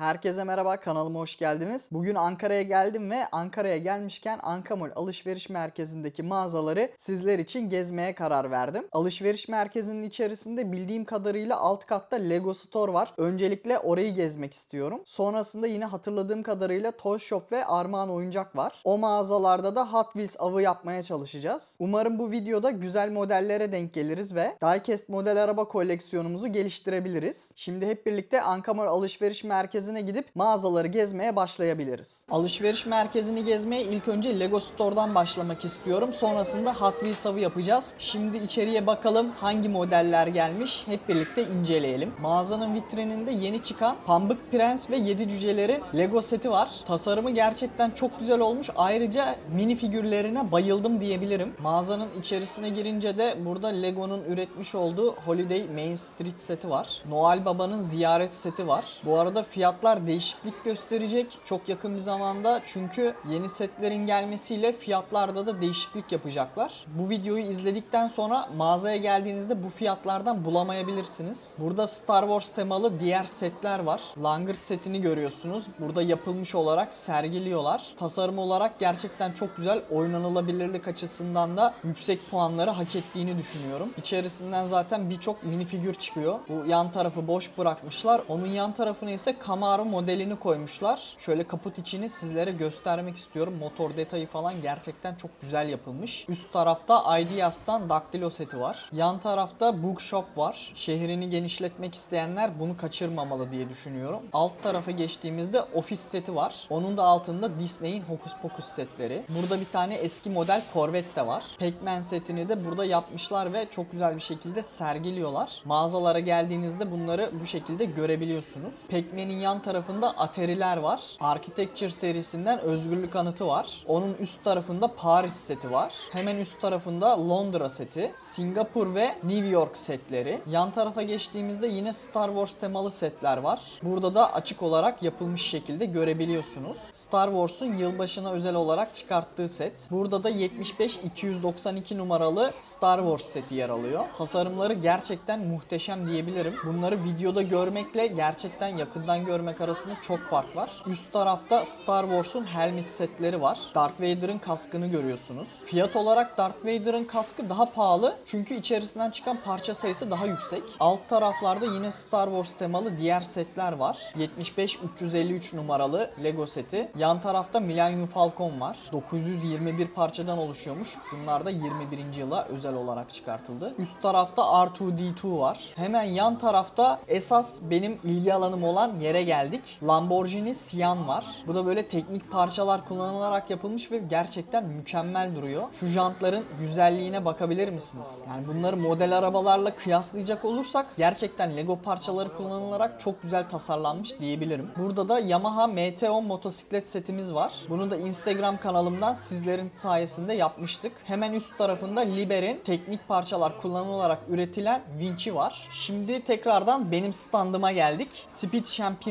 Herkese merhaba kanalıma hoş geldiniz. Bugün Ankara'ya geldim ve Ankara'ya gelmişken Ankamol alışveriş merkezindeki mağazaları sizler için gezmeye karar verdim. Alışveriş merkezinin içerisinde bildiğim kadarıyla alt katta Lego Store var. Öncelikle orayı gezmek istiyorum. Sonrasında yine hatırladığım kadarıyla Toy Shop ve Armağan Oyuncak var. O mağazalarda da Hot Wheels avı yapmaya çalışacağız. Umarım bu videoda güzel modellere denk geliriz ve diecast model araba koleksiyonumuzu geliştirebiliriz. Şimdi hep birlikte Ankamol alışveriş merkezine gidip mağazaları gezmeye başlayabiliriz. Alışveriş merkezini gezmeye ilk önce Lego Store'dan başlamak istiyorum. Sonrasında Hot Wheels avı yapacağız. Şimdi içeriye bakalım hangi modeller gelmiş hep birlikte inceleyelim. Mağazanın vitrininde yeni çıkan Pambık Prens ve 7 Cücelerin Lego seti var. Tasarımı gerçekten çok güzel olmuş. Ayrıca mini figürlerine bayıldım diyebilirim. Mağazanın içerisine girince de burada Lego'nun üretmiş olduğu Holiday Main Street seti var. Noel Baba'nın ziyaret seti var. Bu arada fiyatlar değişiklik gösterecek çok yakın bir zamanda çünkü yeni setlerin gelmesiyle fiyatlarda da değişiklik yapacaklar. Bu videoyu izledikten sonra mağazaya geldiğinizde bu fiyatlardan bulamayabilirsiniz. Burada Star Wars temalı diğer setler var. Langırt setini görüyorsunuz. Burada yapılmış olarak sergiliyorlar. Tasarım olarak gerçekten çok güzel. Oynanılabilirlik açısından da yüksek puanları hak ettiğini düşünüyorum. İçerisinden zaten birçok minifigür çıkıyor. Bu yan tarafı boş bırakmışlar. Onun yan tarafına ise Camaro modelini koymuşlar. Şöyle kaput içini sizlere göstermek istiyorum. Motor detayı falan gerçekten çok güzel yapılmış. Üst tarafta Ideas'tan Daktilo seti var. Yan tarafta Bookshop var. Şehrini genişletmek isteyenler bunu kaçırmamalı diye düşünüyorum. Alt tarafa geçtiğimizde Office seti var. Onun da altında Disney'in Hocus Pocus setleri. Burada bir tane eski model Corvette de var. Pac-Man setini de burada yapmışlar ve çok güzel bir şekilde sergiliyorlar. Mağazalara geldiğinizde bunları bu şekilde görebiliyorsunuz. Pac-Man'in yan tarafında Atari'ler var. Architecture serisinden Özgürlük Anıtı var. Onun üst tarafında Paris seti var. Hemen üst tarafında Londra seti, Singapur ve New York setleri. Yan tarafa geçtiğimizde yine Star Wars temalı setler var. Burada da açık olarak yapılmış şekilde görebiliyorsunuz. Star Wars'un yılbaşına özel olarak çıkarttığı set. Burada da 75-292 numaralı Star Wars seti yer alıyor. Tasarımları gerçekten muhteşem diyebilirim. Bunları videoda görmekle gerçekten yakından görmek arasında çok fark var. Üst tarafta Star Wars'un helmet setleri var. Darth Vader'ın kaskını görüyorsunuz. Fiyat olarak Darth Vader'ın kaskı daha pahalı çünkü içerisinden çıkan parça sayısı daha yüksek. Alt taraflarda yine Star Wars temalı diğer setler var. 75-353 numaralı Lego seti. Yan tarafta Millennium Falcon var. 921 parçadan oluşuyormuş. Bunlar da 21. yıla özel olarak çıkartıldı. Üst tarafta R2D2 var. Hemen yan tarafta esas benim ilgi alanım olan yere geldik. Lamborghini Sian var. Bu da böyle teknik parçalar kullanılarak yapılmış ve gerçekten mükemmel duruyor. Şu jantların güzelliğine bakabilir misiniz? Yani bunları model arabalarla kıyaslayacak olursak gerçekten Lego parçaları kullanılarak çok güzel tasarlanmış diyebilirim. Burada da Yamaha MT-10 motosiklet setimiz var. Bunu da Instagram kanalımdan sizlerin sayesinde yapmıştık. Hemen üst tarafında Liber'in teknik parçalar kullanılarak üretilen vinçi var. Şimdi tekrardan benim standıma geldik. Speed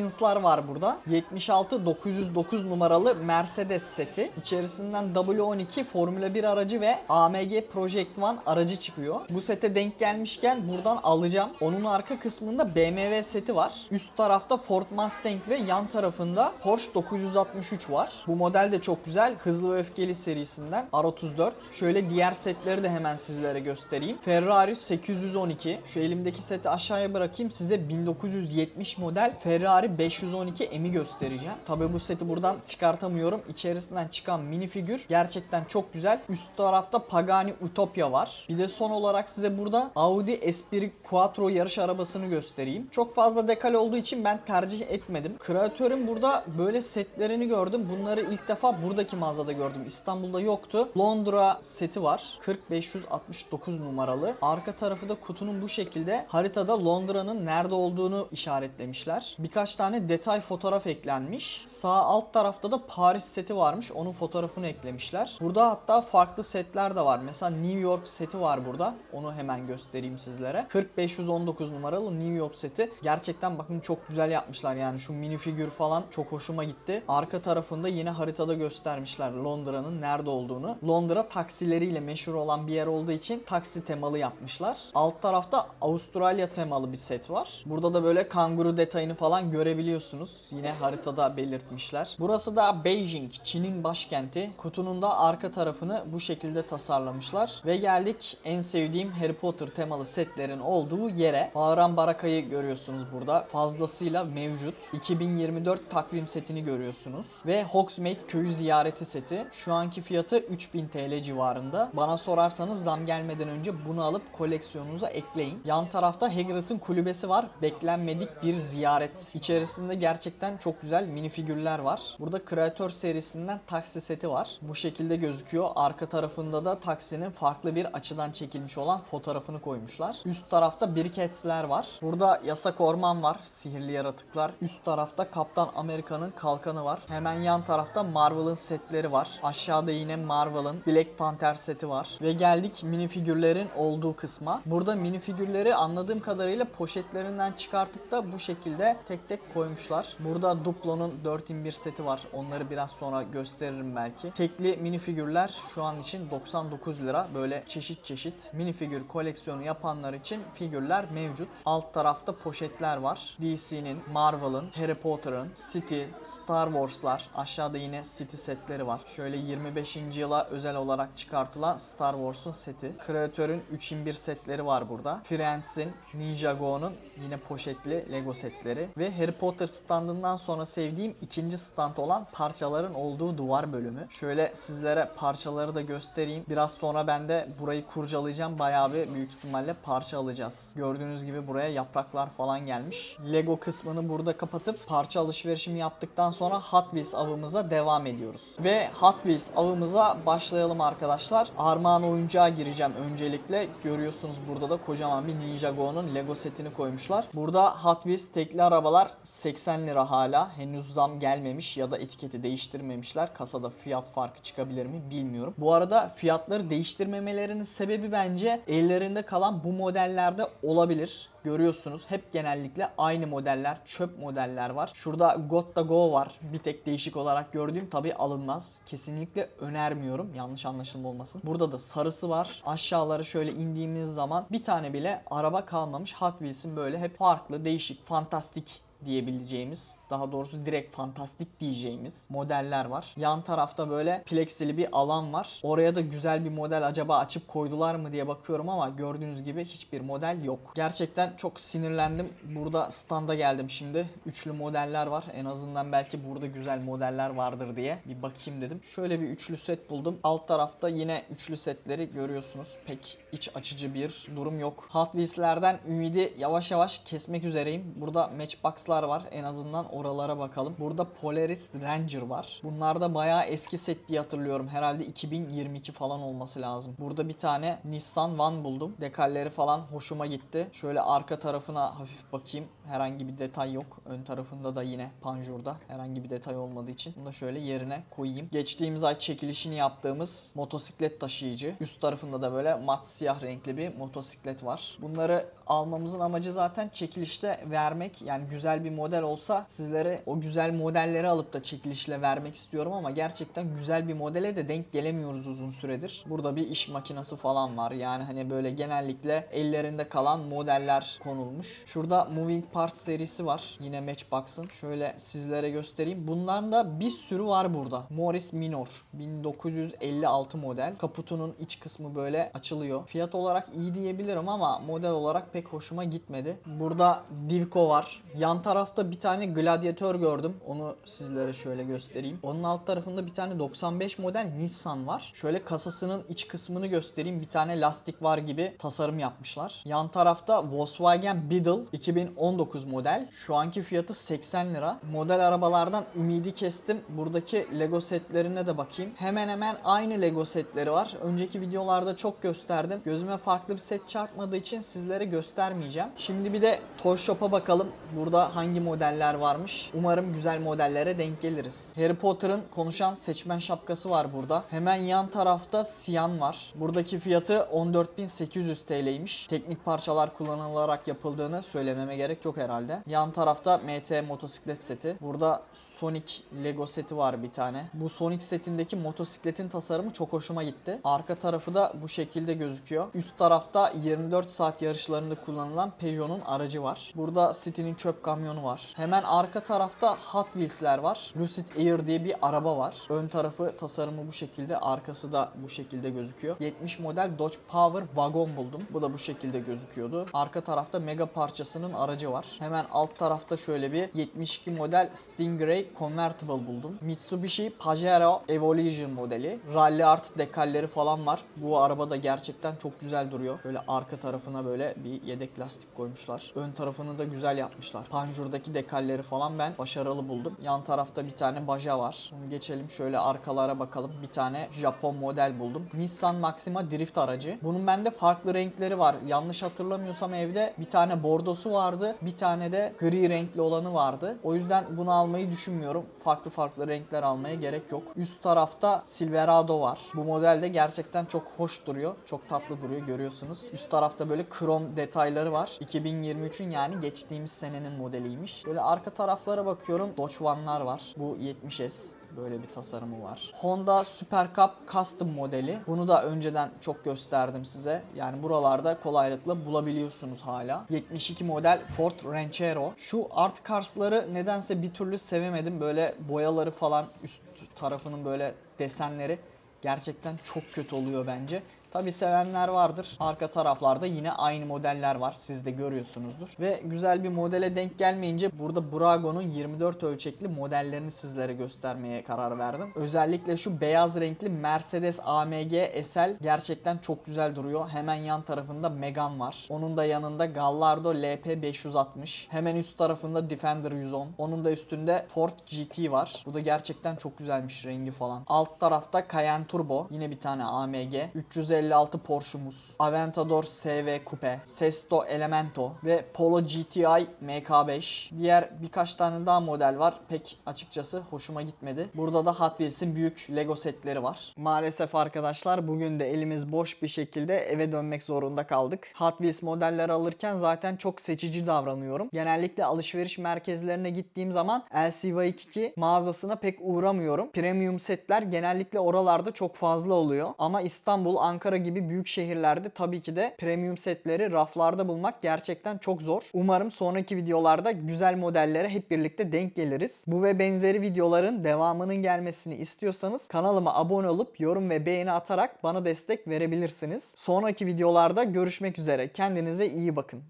Champions'lar var burada. 76 909 numaralı Mercedes seti. İçerisinden W12 Formula 1 aracı ve AMG Project One aracı çıkıyor. Bu sete denk gelmişken buradan alacağım. Onun arka kısmında BMW seti var. Üst tarafta Ford Mustang ve yan tarafında Porsche 963 var. Bu model de çok güzel. Hızlı ve Öfkeli serisinden R34. Şöyle diğer setleri de hemen sizlere göstereyim. Ferrari 812. Şu elimdeki seti aşağıya bırakayım. Size 1970 model Ferrari 512 M'i göstereceğim. Tabi bu seti buradan çıkartamıyorum. İçerisinden çıkan minifigür gerçekten çok güzel. Üst tarafta Pagani Utopia var. Bir de son olarak size burada Audi S1 Quattro yarış arabasını göstereyim. Çok fazla dekal olduğu için ben tercih etmedim. Kreatörün burada böyle setlerini gördüm. Bunları ilk defa buradaki mağazada gördüm. İstanbul'da yoktu. Londra seti var. 40569 numaralı. Arka tarafı da kutunun bu şekilde haritada Londra'nın nerede olduğunu işaretlemişler. Birkaç tane tane detay fotoğraf eklenmiş. Sağ alt tarafta da Paris seti varmış. Onun fotoğrafını eklemişler. Burada hatta farklı setler de var. Mesela New York seti var burada. Onu hemen göstereyim sizlere. 4519 numaralı New York seti. Gerçekten bakın çok güzel yapmışlar yani şu mini figür falan çok hoşuma gitti. Arka tarafında yine haritada göstermişler Londra'nın nerede olduğunu. Londra taksileriyle meşhur olan bir yer olduğu için taksi temalı yapmışlar. Alt tarafta Avustralya temalı bir set var. Burada da böyle kanguru detayını falan görebiliyorsunuz. Yine haritada belirtmişler. Burası da Beijing, Çin'in başkenti. Kutunun da arka tarafını bu şekilde tasarlamışlar. Ve geldik en sevdiğim Harry Potter temalı setlerin olduğu yere. Bağıran Baraka'yı görüyorsunuz burada. Fazlasıyla mevcut. 2024 takvim setini görüyorsunuz. Ve Hogsmeade köyü ziyareti seti. Şu anki fiyatı 3000 TL civarında. Bana sorarsanız zam gelmeden önce bunu alıp koleksiyonunuza ekleyin. Yan tarafta Hagrid'in kulübesi var. Beklenmedik bir ziyaret. İçerisinde gerçekten çok güzel mini figürler var. Burada Kreatör serisinden taksi seti var. Bu şekilde gözüküyor. Arka tarafında da taksinin farklı bir açıdan çekilmiş olan fotoğrafını koymuşlar. Üst tarafta Brickheads'ler var. Burada Yasak Orman var. Sihirli yaratıklar. Üst tarafta Kaptan Amerika'nın kalkanı var. Hemen yan tarafta Marvel'ın setleri var. Aşağıda yine Marvel'ın Black Panther seti var. Ve geldik mini figürlerin olduğu kısma. Burada mini figürleri anladığım kadarıyla poşetlerinden çıkartıp da bu şekilde tek tek koymuşlar. Burada Duplo'nun 4 in 1 seti var. Onları biraz sonra gösteririm belki. Tekli mini figürler şu an için 99 lira. Böyle çeşit çeşit mini figür koleksiyonu yapanlar için figürler mevcut. Alt tarafta poşetler var. DC'nin, Marvel'ın, Harry Potter'ın, City, Star Wars'lar. Aşağıda yine City setleri var. Şöyle 25. yıla özel olarak çıkartılan Star Wars'un seti. Kreatörün 3 in 1 setleri var burada. Friends'in, Ninjago'nun yine poşetli Lego setleri. Ve Harry Potter standından sonra sevdiğim ikinci stand olan parçaların olduğu duvar bölümü. Şöyle sizlere parçaları da göstereyim. Biraz sonra ben de burayı kurcalayacağım. Bayağı bir büyük ihtimalle parça alacağız. Gördüğünüz gibi buraya yapraklar falan gelmiş. Lego kısmını burada kapatıp parça alışverişimi yaptıktan sonra Hot Wheels avımıza devam ediyoruz. Ve Hot Wheels avımıza başlayalım arkadaşlar. Armağan oyuncağa gireceğim öncelikle. Görüyorsunuz burada da kocaman bir Ninjago'nun Lego setini koymuşlar. Burada Hot Wheels tekli arabalar 80 lira hala. Henüz zam gelmemiş ya da etiketi değiştirmemişler. Kasada fiyat farkı çıkabilir mi bilmiyorum. Bu arada fiyatları değiştirmemelerinin sebebi bence ellerinde kalan bu modellerde olabilir görüyorsunuz. Hep genellikle aynı modeller, çöp modeller var. Şurada Gotta Go var. Bir tek değişik olarak gördüğüm tabi alınmaz. Kesinlikle önermiyorum. Yanlış anlaşılma olmasın. Burada da sarısı var. Aşağıları şöyle indiğimiz zaman bir tane bile araba kalmamış. Hot Wheels'in böyle hep farklı, değişik, fantastik diyebileceğimiz daha doğrusu direkt fantastik diyeceğimiz modeller var. Yan tarafta böyle plexili bir alan var. Oraya da güzel bir model acaba açıp koydular mı diye bakıyorum ama gördüğünüz gibi hiçbir model yok. Gerçekten çok sinirlendim. Burada standa geldim şimdi. Üçlü modeller var. En azından belki burada güzel modeller vardır diye bir bakayım dedim. Şöyle bir üçlü set buldum. Alt tarafta yine üçlü setleri görüyorsunuz. Pek iç açıcı bir durum yok. Hot Wheels'lerden ümidi yavaş yavaş kesmek üzereyim. Burada Matchbox'lar var. En azından oralara bakalım. Burada Polaris Ranger var. Bunlar da bayağı eski set diye hatırlıyorum. Herhalde 2022 falan olması lazım. Burada bir tane Nissan Van buldum. Dekalleri falan hoşuma gitti. Şöyle arka tarafına hafif bakayım. Herhangi bir detay yok. Ön tarafında da yine panjurda herhangi bir detay olmadığı için bunu da şöyle yerine koyayım. Geçtiğimiz ay çekilişini yaptığımız motosiklet taşıyıcı. Üst tarafında da böyle mat siyah renkli bir motosiklet var. Bunları almamızın amacı zaten çekilişte vermek. Yani güzel bir model olsa sizlere o güzel modelleri alıp da çekilişle vermek istiyorum ama gerçekten güzel bir modele de denk gelemiyoruz uzun süredir. Burada bir iş makinesi falan var. Yani hani böyle genellikle ellerinde kalan modeller konulmuş. Şurada Moving Parts serisi var. Yine Matchbox'ın. Şöyle sizlere göstereyim. Bundan da bir sürü var burada. Morris Minor 1956 model. Kaputunun iç kısmı böyle açılıyor. Fiyat olarak iyi diyebilirim ama model olarak pek hoşuma gitmedi. Burada Divco var. Yan tarafta bir tane Gladiator gördüm. Onu sizlere şöyle göstereyim. Onun alt tarafında bir tane 95 model Nissan var. Şöyle kasasının iç kısmını göstereyim. Bir tane lastik var gibi tasarım yapmışlar. Yan tarafta Volkswagen Beetle 2019 model. Şu anki fiyatı 80 lira. Model arabalardan ümidi kestim. Buradaki Lego setlerine de bakayım. Hemen hemen aynı Lego setleri var. Önceki videolarda çok gösterdim. Gözüme farklı bir set çarpmadığı için sizlere göstermeyeceğim. Şimdi bir de Toy Shop'a bakalım. Burada hangi modeller varmış. Umarım güzel modellere denk geliriz. Harry Potter'ın konuşan seçmen şapkası var burada. Hemen yan tarafta Siyan var. Buradaki fiyatı 14.800 TL'ymiş. Teknik parçalar kullanılarak yapıldığını söylememe gerek yok herhalde. Yan tarafta MT motosiklet seti. Burada Sonic Lego seti var bir tane. Bu Sonic setindeki motosikletin tasarımı çok hoşuma gitti. Arka tarafı da bu şekilde gözüküyor. Üst tarafta 24 saat yarışlarında kullanılan Peugeot'un aracı var. Burada City'nin çöp kamyonu var. Hemen arka tarafta Hot Wheels'ler var. Lucid Air diye bir araba var. Ön tarafı tasarımı bu şekilde, arkası da bu şekilde gözüküyor. 70 model Dodge Power Wagon buldum. Bu da bu şekilde gözüküyordu. Arka tarafta Mega parçasının aracı var. Hemen alt tarafta şöyle bir 72 model Stingray Convertible buldum. Mitsubishi Pajero Evolution modeli. Rally Art dekalleri falan var. Bu araba da gerçekten çok güzel duruyor. Böyle arka tarafına böyle bir yedek lastik koymuşlar. Ön tarafını da güzel yapmışlar. Panjur'daki dekalleri falan ben başarılı buldum. Yan tarafta bir tane baja var. Bunu geçelim şöyle arkalara bakalım. Bir tane Japon model buldum. Nissan Maxima drift aracı. Bunun bende farklı renkleri var. Yanlış hatırlamıyorsam evde bir tane bordosu vardı. Bir tane de gri renkli olanı vardı. O yüzden bunu almayı düşünmüyorum. Farklı farklı renkler almaya gerek yok. Üst tarafta Silverado var. Bu model de gerçekten çok hoş duruyor. Çok tatlı duruyor görüyorsunuz. Üst tarafta böyle krom detayları var. 2023'ün yani geçtiğimiz senenin modeliymiş. Böyle arka taraflara bakıyorum. Dodge One'lar var. Bu 70S. Böyle bir tasarımı var. Honda Super Cup Custom modeli. Bunu da önceden çok gösterdim size. Yani buralarda kolaylıkla bulabiliyorsunuz hala. 72 model Ford Ranchero. Şu art cars'ları nedense bir türlü sevemedim. Böyle boyaları falan üst tarafının böyle desenleri gerçekten çok kötü oluyor bence. Tabi sevenler vardır. Arka taraflarda yine aynı modeller var. Siz de görüyorsunuzdur. Ve güzel bir modele denk gelmeyince burada Brago'nun 24 ölçekli modellerini sizlere göstermeye karar verdim. Özellikle şu beyaz renkli Mercedes AMG SL gerçekten çok güzel duruyor. Hemen yan tarafında Megane var. Onun da yanında Gallardo LP 560. Hemen üst tarafında Defender 110. Onun da üstünde Ford GT var. Bu da gerçekten çok güzelmiş rengi falan. Alt tarafta Cayenne Turbo. Yine bir tane AMG. 350 56 Porsche'umuz, Aventador SV Coupe, Sesto Elemento ve Polo GTI MK5. Diğer birkaç tane daha model var. Pek açıkçası hoşuma gitmedi. Burada da Hot Wheels'in büyük Lego setleri var. Maalesef arkadaşlar bugün de elimiz boş bir şekilde eve dönmek zorunda kaldık. Hot Wheels modeller alırken zaten çok seçici davranıyorum. Genellikle alışveriş merkezlerine gittiğim zaman LCY2 mağazasına pek uğramıyorum. Premium setler genellikle oralarda çok fazla oluyor. Ama İstanbul, Ankara gibi büyük şehirlerde tabii ki de premium setleri raflarda bulmak gerçekten çok zor. Umarım sonraki videolarda güzel modellere hep birlikte denk geliriz. Bu ve benzeri videoların devamının gelmesini istiyorsanız kanalıma abone olup yorum ve beğeni atarak bana destek verebilirsiniz. Sonraki videolarda görüşmek üzere. Kendinize iyi bakın.